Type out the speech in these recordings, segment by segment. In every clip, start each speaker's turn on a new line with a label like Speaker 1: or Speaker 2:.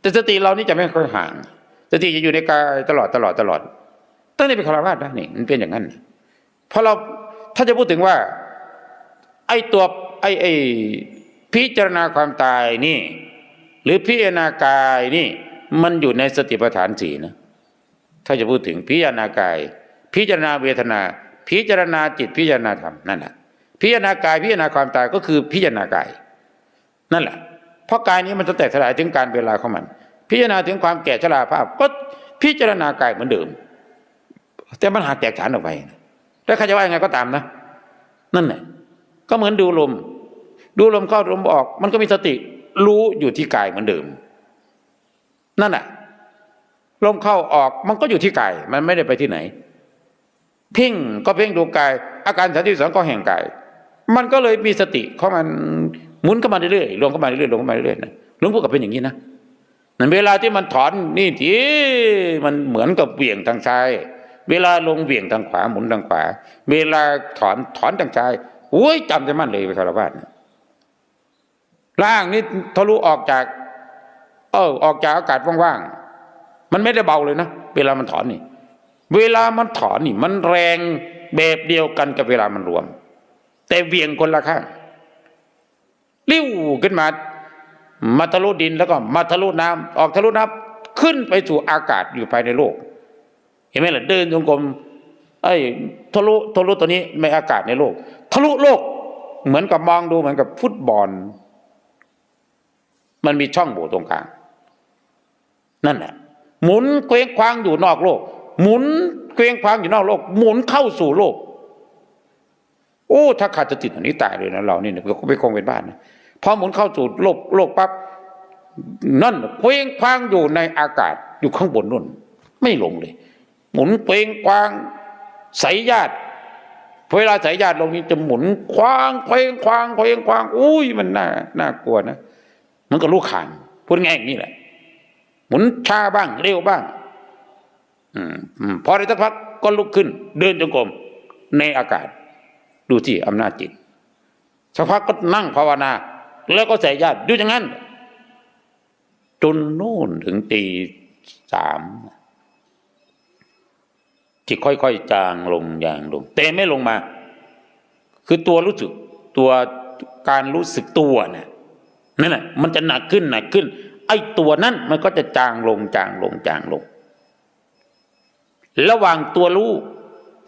Speaker 1: แต่สติเรานี่จะไม่ค่อยห่าง สติจะอยู่ในกายตลอดตลอดตลอดตั้งแต่เป็นคารวะนะนี่มันเป็นอย่างนั้นพราะเราถ้าจะพูดถึงว่า ไอ้ตัวไอ้ไอ้พิจารณาความตายนี่ หรือพิจารณากายนี่ มันอยู่ในสติปัฏฐานสี่นะถ้าจะพูดถึงพิจารณากาย พิจารณาเวทนา พิจารณาจิตพิจารณาธรรมนั่นแหละพิจารณากายพิจารณาความตายก็คือพิจารณากาย นั่นแหละ เพราะกายนี้มันจะแตกสลายถึงการเวลาของมัน พิจารณาถึงความแก่ชราภาพ ก็พิจารณากายเหมือนเดิม แต่มันหาแตกฉานออกไปแล้วใครจะว่ายังไงก็ตามนะ นั่นแหละก็เหมือนดูลม ดูลมเข้าลมออก มันก็มีสติรู้อยู่ที่กายเหมือนเดิม นั่นแหละลมเข้าออกมันก็อยู่ที่กายมันไม่ได้ไปที่ไหน เพ่งก็เพ่งดูกาย อาการสามสิสองก็แห่งกาย มันก็เลยมีสติของมัน หมุนเข้ามาเรื่อยๆลงเข้ามาเรื่อยๆลงเข้ามาเรื่อยๆนะหลวงพ่อก็เป็นอย่างนี้นะนั่นเวลาที่มันถอนนี่ทีมันเหมือนกับเหวี่ยงทางซ้าย เวลาลงเหวี่ยงทางขวาหมุนทางขวา เวลาถอนถอนทางซ้ายโอ้ยจำได้มั่นเลยไปคารวะร่างนี่ทะลุออกจาก เออออกจากอากาศว่างๆมันไม่ได้เบาเลยนะเวลามันถอนนี่ เวลามันถอนนี่ มันแรงแบบเดียวกันกับเวลามันรวม แต่เวียงคนละข้าง ริ้วขึ้นมา มาทะลุดินแล้วก็มาทะลุน้ำออกทะลุน้ำขึ้นไปสู่อากาศอยู่ภายในโลก เห็นไหมล่ะเดินจงกรมไอ้ทะลุทะลุตัวนี้ไม่อากาศในโลก ทะลุโลก เหมือนกับมองดูเหมือนกับฟุตบอล มันมีช่องโหว่ตรงกลาง นั่นแหละหมุนเคว้งคว้างอยู่นอกโลก หมุนเคว้งคว้างอยู่นอกโลก หมุนเข้าสู่โลก โอ้ ถ้าขาดสติดอันนี้ตายเลยนะเราเนี่ยก็ไปคงเป็นบ้านนะ พอหมุนเข้าสู่โลกโลกปั๊บนั่นเคว้งควางอยู่ในอากาศอยู่ข้างบนนู่น ไม่ลงเลย หมุนเคว้งควางสายญาติเวลาสายญาติลงนี้จะหมุนควางเคว้งควางเคว้งควางอุ้ยมันน่าน่ากลัวนะมันก็ลูกขางพูดง่ายอย่างนี้แหละ หมุนช้าบ้างเร็วบ้างอืมอืมพอได้สักพักก็ลุกขึ้น เดินจงกรมในอากาศ ดูที่อำนาจจิตสักพักก็นั่งภาวนา แล้วก็ใส่ญาติดูอย่างนั้น จนโน่นถึงตีสามที่ค่อยๆจางลงอย่างลงแต่ไม่ลงมา คือตัวรู้สึกตัวการรู้สึกตัวเนี่ยนั่นแหละมันจะหนักขึ้นหนักขึ้น ไอ้ตัวนั้นมันก็จะจางลงจางลงจางลง ระหว่างตัวรู้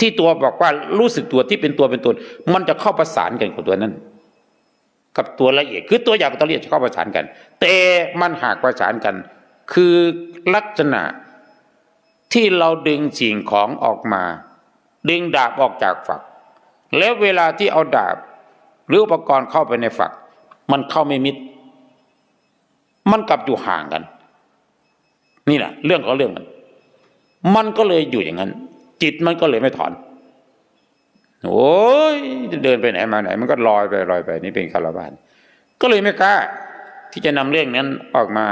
Speaker 1: ที่ตัวบอกว่ารู้สึกตัวที่เป็นตัวเป็นตนมันจะเข้าประสานกันกับตัวนั้น กับตัวละเอียด คือตัวหยาบกับตัวละเอียดจะเข้าประสานกัน แต่มันหากประสานกัน คือลักษณะที่เราดึงสิ่งของออกมา ดึงดาบออกจากฝัก แล้วเวลาที่เอาดาบ หรืออุปกรณ์เข้าไปในฝัก มันเข้าไม่มิด มันกลับอยู่ห่างกัน นี่แหละเรื่องของเรื่องมันมันก็เลยอยู่อย่างนั้น จิตมันก็เลยไม่ถอน โอ้ยเดินไปไหนมาไหน มันก็ลอยไปลอยไปนี่เป็นคารวานก็เลยไม่กล้า ที่จะนำเรื่องนั้นออกมา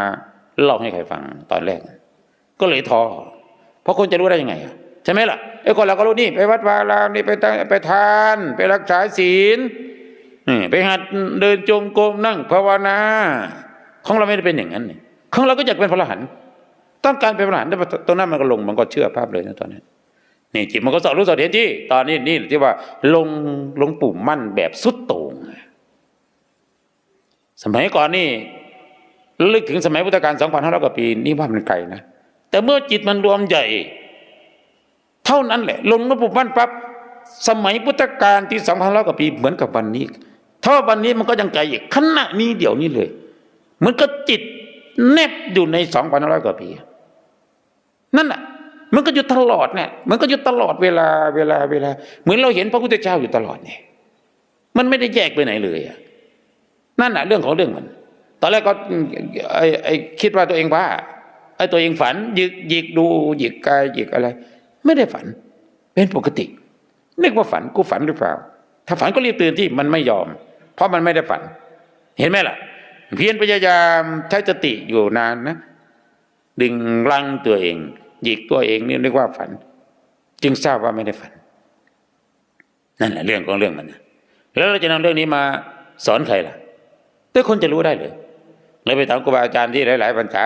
Speaker 1: เล่าให้ใครฟังตอนแรก ก็เลยท้อเพราะคนจะรู้ได้ยังไงใช่ไหมล่ะไอ้คนเราก็รู้นี่ไปวัดวารามนี่ไปตั้งไปทาน ไปรักษาศีลไปหัดเดินจงกรมนั่งภาวนา ของเราไม่ได้เป็นอย่างนั้นนี่ของเราก็อยากเป็นพระอรหันต์ต้องการเป็นพระอรหันต์ตรงนั้นมันก็ลงมันก็เชื่อภาพเลยนะตอนนั้น นี่จิตมันก็สอนรู้สอนเห็นที่ตอนนี้นี่ที่ว่าลงลงปุ่มมั่นแบบสุดโต่งสมัยก่อนนี่ลึกถึงสมัยพุทธกาลสองพันห้าร้อยกว่าปีนี่ว่ามันไกลนะแต่เมื่อจิตมันรวมใหญ่ เท่านั้นแหละ ลงลงปุ่มมั่นปั๊บสมัยพุทธกาลที่สองพันร้อยกว่าปีเหมือนกับวันนี้ถ้าวันนี้มันก็ยังไกลอีกขณะนี้เดี๋ยวนี้เลยเหมือนกับจิตแนบอยู่ในสองพันร้อยกว่าปีนั่นแหละ มันก็อยู่ตลอดเนี่ยมันก็อยู่ตลอดเวลาเวลาเวลา เหมือนเราเห็นพระพุทธเจ้าอยู่ตลอดเนี่ยมันไม่ได้แยกไปไหนเลยอะนั่นแหะเรื่องของเรื่องมัน ตอนแรกก็ไอ้ไอ้คิดว่าตัวเองว่าไอ้ตัวเองฝันหยิกหยิกดูหยิกกายหยิกอะไร ไม่ได้ฝัน เป็นปกตินึกว่าฝันกูฝันหรือเปล่า ถ้าฝันก็รีบตื่นที่มันไม่ยอม เพราะมันไม่ได้ฝัน เห็นไหมล่ะ เพียรพยายามใช้สติอยู่นานนะ ดึงลังตัวเอง หยิกตัวเองนี่เรียกว่าฝัน จึงทราบว่าไม่ได้ฝัน นั่นแหละเรื่องของเรื่องมันนะแล้วเราจะนำเรื่องนี้มาสอนใครล่ะแต่คนจะรู้ได้เลยเลยไปถามครูบาอาจารย์ที่หลาย ๆพรรษา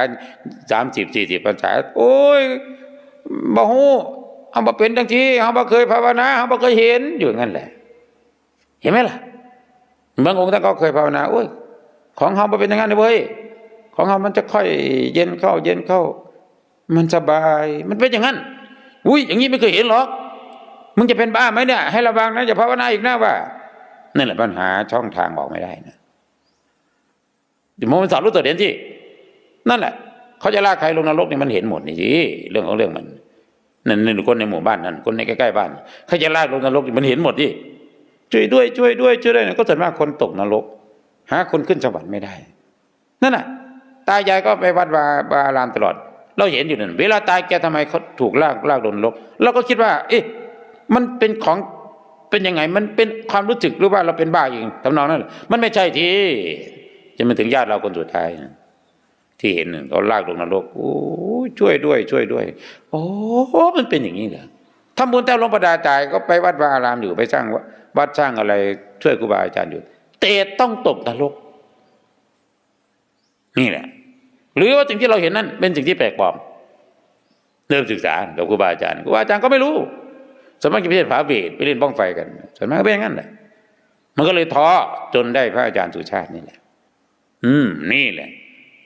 Speaker 1: สามสิบสี่สิบพรรษาโอ้ยบ่ฮู้เอามาเป็นทั้งที่เอามาเคยภาวนาเอามาเคยเห็นอยู่งั้นแหละ เห็นไหมล่ะบางองค์ท่านก็เคยภาวนาโอ้ยของเฮามาเป็นอย่างนั้นเลยเว้ยของเฮามันจะค่อยเย็นเข้า เย็นเข้า มันสบาย มันเป็นอย่างนั้น อุ้ยอย่างนี้ไม่เคยเห็นหรอก มึงจะเป็นบ้าไหมเนี่ย ให้ระวังนะอย่าภาวนาอีกนะว่า นั่นแหละปัญหาช่องทางบอกไม่ได้นะเดี๋ยวมันสอนรู้ตัวเด่นที่นั่นแหละ เขาจะลากใครลงนรกนี่มันเห็นหมดนี่สิเรื่องของเรื่องมันนั่นนั่นคนในหมู่บ้านนั่นคนในใกล้ๆบ้านเขาจะลากลงนรกนี่มันเห็นหมดที่ช่วยด้วยช่วยด้วยช่วยด้วยก็ส่วนมากคนตกนรก หาคนขึ้นสวรรค์ไม่ได้ นั่นน่ะ ตายายก็ไปวัดวาบาอารามตลอด เราเห็นอยู่นั่นเวลาตายแกทำไมเขาถูกลากลากลงนรกเราก็คิดว่า เอ๊ะมันเป็นของเป็นยังไง มันเป็นความรู้สึกหรือว่าเราเป็นบ้าเองทำนองนั้นมันไม่ใช่ที่จะมาถึงญาติเราคนสุดท้ายนะที่เห็นน่เขาลากลงนรกโอ้ช่วยด้วย ช่วยด้วย โอ้มันเป็นอย่างนี้เหรอทำบุญแต้วลงประดาจ่ายก็ไปวัดวาอารามอยู่ไปสร้างวัดสร้างอะไรช่วยครูบาอาจารย์อยู่ เตะต้องตกนรกนี่แหละ หรือว่าสิ่งที่เราเห็นนั้นเป็นสิ่งที่แปลกปลอม เริ่มศึกษากับครูบาอาจารย์ครูบาอาจารย์ก็ไม่รู้ส่วนมากจะไปเล่นฝาเบดไปเล่นบ้องไฟกันส่วนมากก็เป็นอย่างนั้นแหละมันก็เลยท้อจนได้พระอาจารย์สุชาตินี่แหละ อืม นี่แหละ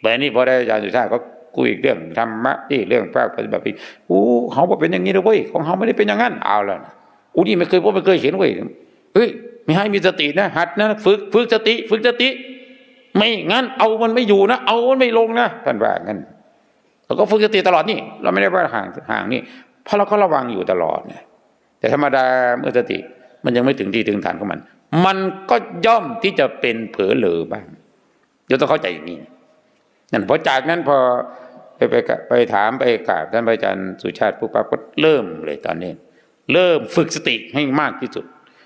Speaker 1: แต่นี่พอได้อาจารย์สุชาติก็คุยอีกเรื่องธรรมะที่เรื่องพระปฏิบัติอู้เขาบอกเป็นอย่างนี้นะเว้ยของเขาไม่ได้เป็นอย่างนั้นเอาแล้วนะอู้นี่ไม่เคยพบไม่เคยเห็นเว้ยเฮ้ยไม่ให้มีสตินะหัดนะฝึกฝึกสติ ฝึกสติ ไม่งั้นเอามันไม่อยู่นะ เอามันไม่ลงนะท่านว่างั้นเราก็ฝึกสติตลอดนี่ เราไม่ได้ว่าห่างห่างนี่เพราะเราก็ระวังอยู่ตลอดเนี่ยแต่ธรรมดาเมื่อสติมันยังไม่ถึงที่ถึงฐานของมัน มันก็ย่อมที่จะเป็นเผลอเหลอบ้างเดี๋ยวต้องเข้าใจอย่างนี้นั่นพอจากนั้นพอไปไปไปถามไปกราบท่านอาจารย์สุชาติผู้ปั๊บก็เริ่มเลยตอนนี้ เริ่มฝึกสติให้มากที่สุด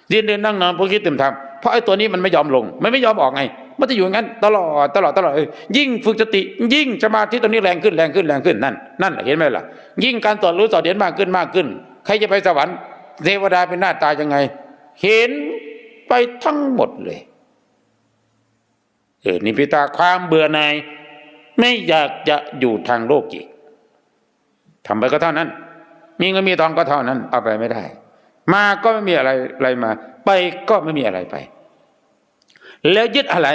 Speaker 1: เรียนเดินนั่งนอนพวกคิดเต็มทำเพราะไอ้ตัวนี้มันไม่ยอมลง มันไม่ยอมออกไง มันจะอยู่อย่างนั้น ตลอดตลอดตลอดยิ่งฝึกสติ ยิ่งสมาธิตัวนี้แรงขึ้นแรงขึ้นแรงขึ้นนั่นนั่นเห็นไหมล่ะ ยิ่งการตรวจรู้ต่อเดียนมากขึ้นมากขึ้น ใครจะไปสวรรค์เทวดาเป็นหน้าตายังไง เห็นไปทั้งหมดเลยเออนี่พิตาความเบื่อหน่ายไม่อยากจะอยู่ทางโลกอีกทำไปก็เท่านั้น มีเงินมีทองก็เท่านั้น เอาไปไม่ได้ มาก็ไม่มีอะไรอะไรมา ไปก็ไม่มีอะไรไป แล้วยึดอะไร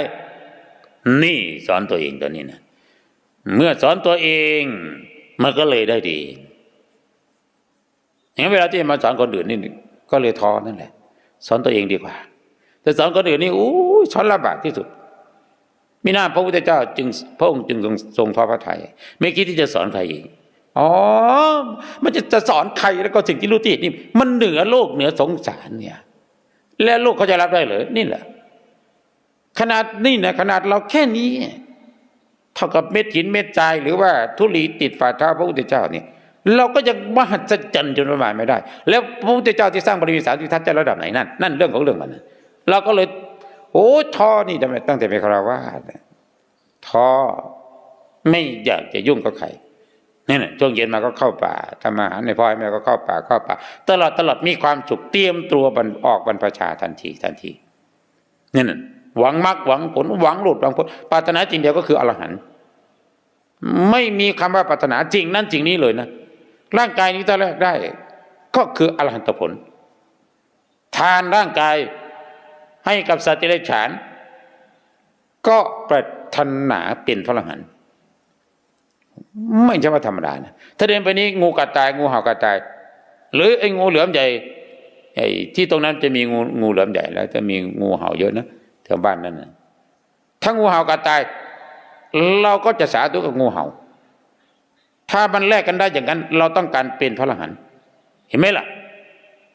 Speaker 1: นี่สอนตัวเองตัวนี้นะเมื่อสอนตัวเองมันก็เลยได้ดีอย่างนั้นเวลาที่มาสอนคนอื่นนี่ก็เลยท้อนั่นแหละ สอนตัวเองดีกว่า แต่สอนคนอื่นนี่อู้สอนลำบากที่สุดมีหน้าพระพุทธเจ้าจึงพระองค์จึงทรงทอพระทัยไม่คิดที่จะสอนใครอีกอ๋อ มันจะจะสอนใครแล้วก็สิ่งที่รู้ที่นี่ มันเหนือโลกเหนือสงสารเนี่ย แล้วโลกเขาจะรับได้เหรอนี่แหละ ขนาดนี่นะขนาดเราแค่นี้ เท่ากับเม็ดหินเม็ดทรายหรือว่าทุลีติดฝ่าเท้าพระพุทธเจ้าเนี่ยเราก็ยังมหัศจรรย์จนประมาณไม่ได้ แล้วพระพุทธเจ้าที่สร้างบารมีสามสิบทัศน์จะระดับไหนนั่นนั่นเรื่องของเรื่องมันเราก็เลย โอ้ท้อนี่ทำไมตั้งแต่เป็นคารวาสท้อไม่อยากจะยุ่งกับใครนี่นะช่วงเย็นมาก็เข้าป่าทำอาหารในพ่อแม่ก็เข้าป่าเข้าป่า ตลอดตลอดมีความสุขเตรียมตัวบรรออกบรรพชาทันทีทันทีนี่นะ หวังมรรคหวังผลหวังหลุดหวังพ้นปรารถนาจริงเดียวก็คืออรหันต์ไม่มีคำว่าปรารถนาจริงนั่นจริงนี้เลยนะร่างกายนี้ถ้าแรกได้ ก็คืออรหันตผล ทานร่างกายให้กับสัตว์เดรัจฉาน ก็ปรารถนาเป็นพระอรหันต์ไม่ใช่ว่าธรรมดานะถ้าเดินไปนี้งูกัดตายงูเห่ากัดตาย หรือไอ้งูเหลือมใหญ่ไอ้ที่ตรงนั้นจะมีงูงูเหลือมใหญ่แล้ว จะมีงูเห่าเยอะนะ แถวบ้านนั่นนะถ้างูเห่ากัดตาย เราก็จะสาธุกับงูเห่า ถ้ามันแลกกันได้อย่างนั้น เราต้องการเป็นพระอรหันต์เห็นไหมล่ะ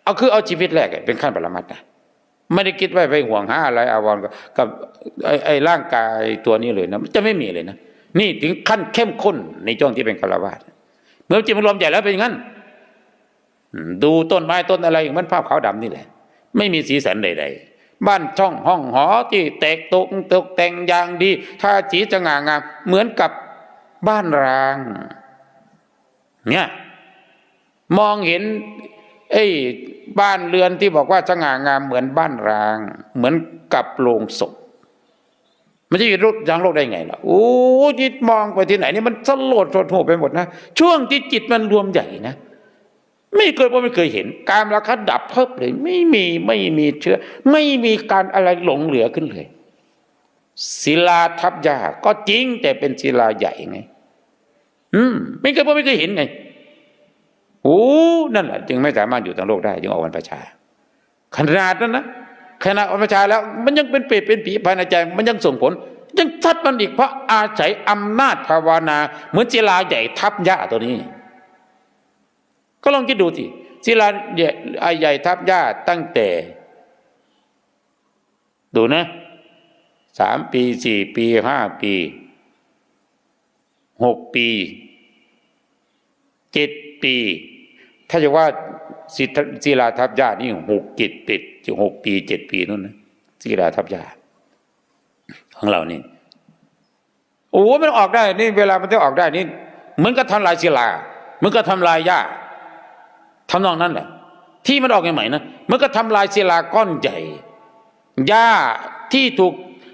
Speaker 1: เอาคือเอาชีวิตแรกเป็นขั้นปรมัตถ์นะไม่ได้คิดว่าไปห่วงหาอะไรอาวรกับไอ้ไอร่างกายตัวนี้เลยนะจะไม่มีเลยนะนี่ถึงขั้นเข้มข้นในช่วงที่เป็นคารวาสเมื่อจิตมันรวมใหญ่แล้วเป็นอย่างนั้นดูต้นไม้ต้นอะไรอย่างมันภาพขาวดำนี่แหละ ไม่มีสีสันใด ๆ บ้านช่องห้องหอที่แตกตกตกแต่งอย่างดีท่าสีจะงางามเหมือนกับบ้านร้าง เนี่ยมองเห็นไอ้บ้านเรือนที่บอกว่าสง่างามเหมือนบ้านร้าง เหมือนกับโรงศพมันจะอยู่ทางโลกได้ไงล่ะโอ้จิตมองไปที่ไหนนี่มันสลดโสดไปหมดนะ ช่วงที่จิตมันรวมใหญ่นะ ไม่เคยว่าไม่เคยเห็น การราคาดับเพิ่มเลย ไม่มีไม่มีเชื้อ ไม่มีการอะไรหลงเหลือขึ้นเลย ศิลาทับยาก็จริงแต่เป็นศิลาใหญ่ไง อืม ไม่เคยว่าไม่เคยเห็นไงโอ้นั่นแหละจึงไม่สามารถอยู่ทางโลกได้จึงออกวันประชา ขนาดนั้นนะขณะออกวันประชาแล้ว มันยังเป็นเปรตเป็นผีภายในใจ มันยังส่งผล ยังทัดมันอีกเพราะอาศัยอำนาจภาวนา เหมือนศิลาใหญ่ทับยาตัวนี้ ก็ลองคิดดูสิศิลาใหญ่ทับหญ้าตั้งแต่ ดูนะสามปีสี่ปีห้าปีหกปีเจ็ดปี ถ้าจะว่าศิศลาทับหญ้านี่หกเจ็ดปีหกปีเจ็ดปีนู่นนะศิลาทับหญ้าของเรานี่โอ้มันออกได้ นี่เวลามันจะออกได้นี่เหมือนกับทำลายศิลาเหมือนกับทำลายหญ้า ทำนองนั้นแหละ ที่มันออกใหม่ๆนะมันก็ทำลายศิลาก้อนใหญ่หญ้าที่ถูก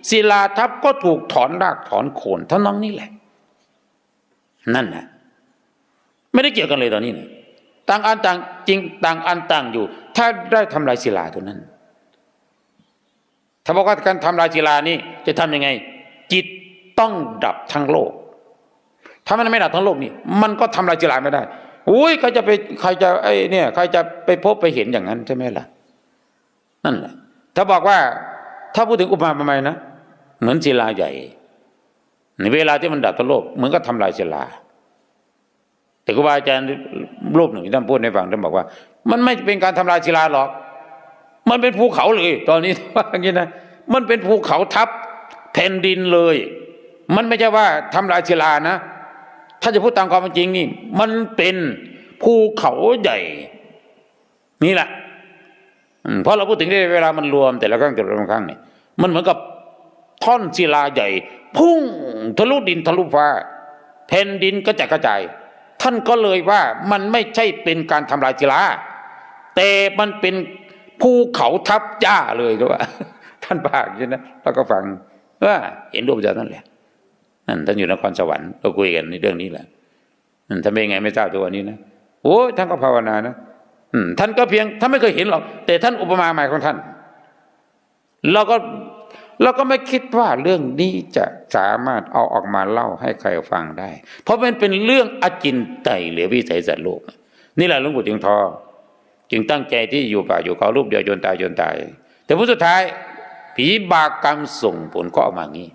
Speaker 1: ศิลาทับก็ถูกถอนรากถอนโคนทำนองนี้แหละ นั่นนะไม่ได้เกี่ยวกันเลยตอนนี้นี่ยต่างอันต่างจริงต่างอันต่างอยู่ ถ้าได้ทำลายศิลาตัวนั้น ถ้าบอกว่าการทำลายศิลานี้จะทำยังไง จิตต้องดับทั้งโลก ถ้ามันไม่ดับทั้งโลกนี่ มันก็ทำลายศิลาไม่ได้ อุ้ยใครจะไปใครจะไอ้เนี่ยใครจะไปพบไปเห็นอย่างนั้นใช่ไหมล่ะ นั่นแหละ ถ้าบอกว่า ถ้าพูดถึงอุปมาประมาณนะเหมือนศิลาใหญ่ในเวลาที่มันดับทั้งโลกเหมือนก็ทำลายศิลา แต่ครูบาอาจารย์รูปหนึ่งที่ท่านพูดให้ฟังท่านบอกว่า มันไม่เป็นการทำลายศิลาหรอก มันเป็นภูเขาเลย ตอนนี้ว่าอย่างนี้นะมันเป็นภูเขาทับแผ่นดินเลย มันไม่ใช่ว่าทำลายศิลานะ ถ้าจะพูดตามความเป็นจริงนี่ มันเป็นภูเขาใหญ่ นี่แหละเพราะเราพูดถึงได้เวลามันรวม แต่ละครั้งแต่ละครั้งเนี่ยมันเหมือนกับท่อนศิลาใหญ่ พุ่งทะลุดินทะลุฟ้าแผ่นดินก็จะกระจาย ท่านก็เลยว่ามันไม่ใช่เป็นการทำลายศิลา แต่มันเป็นภูเขาทับหญ้าเลยด้วยท่านปากใช่ไหมเราก็ฟังว่าเห็นรูปจากนั่นแหละ นั่นท่านอยู่นครสวรรค์เราคุยกันในเรื่องนี้แหละนั่นท่านเป็นไงไม่ทราบตัวนี้นะโอ้ท่านก็ภาวนานะท่านก็เพียงท่านไม่เคยเห็นหรอกแต่ท่านอุปมาใหม่ของท่าน เราก็เราก็ไม่คิดว่าเรื่องนี้จะสามารถเอาออกมาเล่าให้ใครฟังได้ เพราะมันเป็นเรื่องอจินไตยเหลือวิสัยสัตว์โลก นี่แหละหลวงปู่จึงทองจึงตั้งใจที่อยู่ป่าอยู่เขารูปเดียวจนตายจนตาย แต่ผลสุดท้ายผีบากรรมส่งผลก็ออกมางี้